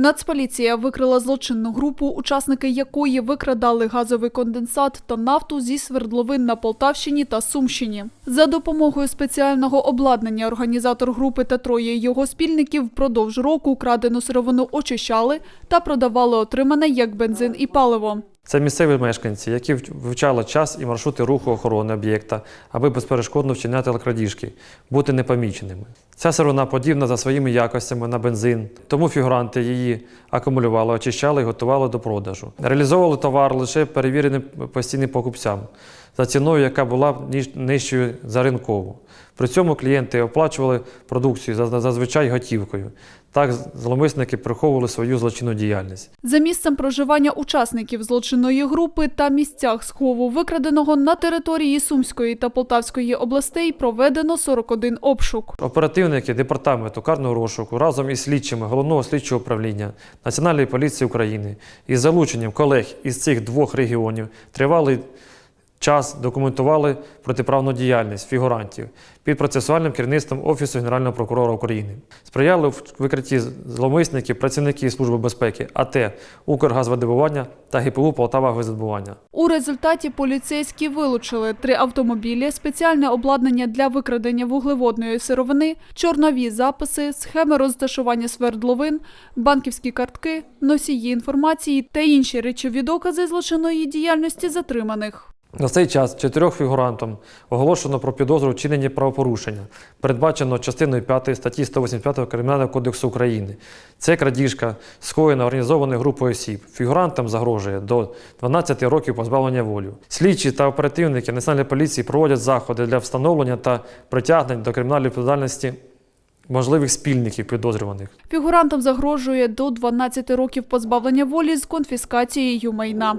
Нацполіція викрила злочинну групу, учасники якої викрадали газовий конденсат та нафту зі свердловин на Полтавщині та Сумщині. За допомогою спеціального обладнання організатор групи та троє його спільників впродовж року крадену сировину очищали та продавали отримане як бензин і паливо. Це місцеві мешканці, які вивчали час і маршрути руху охорони об'єкта, аби безперешкодно вчиняти крадіжки, бути непоміченими. Ця сировина подібна за своїми якостями на бензин, тому фігуранти її акумулювали, очищали і готували до продажу. Реалізовували товар лише перевіреним постійним покупцям за ціною, яка була нижчою за ринкову. При цьому клієнти оплачували продукцію зазвичай готівкою. Так зловмисники приховували свою злочинну діяльність. За місцем проживання учасників злочинної групи та місцях схову викраденого на території Сумської та Полтавської областей проведено 41 обшук. Оперативники департаменту карного розшуку разом із слідчими головного слідчого управління Національної поліції України із залученням колег із цих двох регіонів тривалий час документували протиправну діяльність фігурантів під процесуальним керівництвом Офісу Генерального прокурора України. Сприяли в викритті зловмисників працівники Служби безпеки АТ Укргазвидобування та ГПУ Полтава Газодобування. У результаті поліцейські вилучили три автомобілі, спеціальне обладнання для викрадення вуглеводної сировини, чорнові записи, схеми розташування свердловин, банківські картки, носії інформації та інші речові докази злочинної діяльності затриманих. На цей час чотирьох фігурантам оголошено про підозру вчинення правопорушення, передбачено частиною 5 статті 185 Кримінального кодексу України. Це крадіжка, скоєна організованою групою осіб. Фігурантам загрожує до 12 років позбавлення волі. Слідчі та оперативники Національної поліції проводять заходи для встановлення та притягнення до кримінальної відповідальності можливих спільників підозрюваних. Фігурантам загрожує до 12 років позбавлення волі з конфіскацією майна.